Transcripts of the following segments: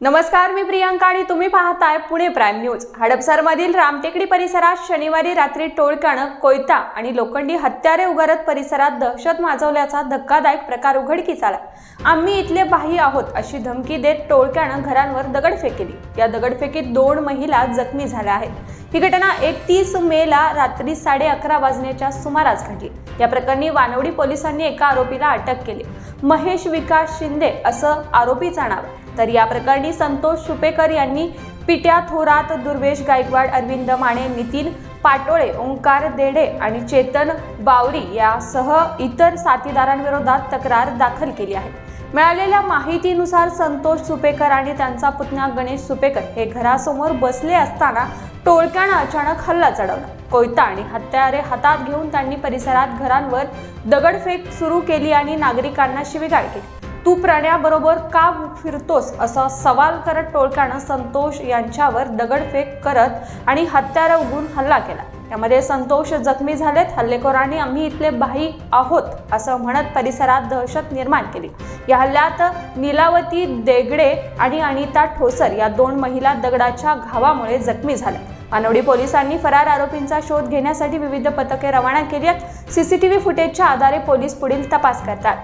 नमस्कार मी प्रियांका आणि तुम्ही पाहताय पुणे प्राईम न्यूज. हडपसरमधील रामटेकडी परिसरात शनिवारी रात्री टोळक्यानं कोयता आणि लोखंडी हत्यारे उगारत परिसरात दहशत माजवल्याचा धक्कादायक प्रकार उघडकीस आला. आम्ही इथले बाही आहोत अशी धमकी देत टोळक्यानं घरांवर दगडफेक केली या दगडफेकीत दोन महिला जखमी झाल्या आहेत. ही घटना एकतीस मेला रात्री साडे अकरा वाजण्याच्या सुमारास घडली. या प्रकरणी वानवडी पोलिसांनी एका आरोपीला अटक केली. महेश विकास शिंदे असं आरोपीचा नाव तर या प्रकरणी संतोष सुपेकर यांनी पिट्या थोरात दुर्वेश गायकवाड अरविंद माने नितीन पाटोळे ओंकार देडे आणि चेतन बावरी यासह इतर साथीदारांविरोधात तक्रार दाखल केली आहे. मिळालेल्या माहितीनुसार संतोष सुपेकर आणि त्यांचा पुतण्या गणेश सुपेकर हे घरासमोर बसले असताना टोळक्यानं अचानक हल्ला चढवला. कोयता आणि हत्यारे हातात घेऊन त्यांनी परिसरात घरांवर दगडफेक सुरू केली आणि नागरिकांना शिविगाळ केली. तू प्राण्याबरोबर का फिरतोस असा सवाल करत टोळक्यानं संतोष यांच्यावर दगडफेक करत आणि हत्यारं उघडून हल्ला केला. यामध्ये संतोष जखमी झालेत हल्लेखोरांनी आम्ही इथले बाही आहोत असं म्हणत परिसरात दहशत निर्माण केली. या हल्ल्यात नीलावती देगडे आणि अनिता ठोसर या दोन महिला दगडाच्या घावामुळे जखमी झाल्या. मानवडी पोलिसांनी फरार आरोपींचा शोध घेण्यासाठी विविध पथके रवाना केली आहेत. सीसीटीव्ही फुटेजच्या आधारे पोलीस पुढील तपास करतात.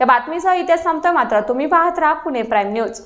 या बातमीसह इथे थांबतोय मात्र तुम्ही पाहत राहा पुणे प्राईम न्यूज.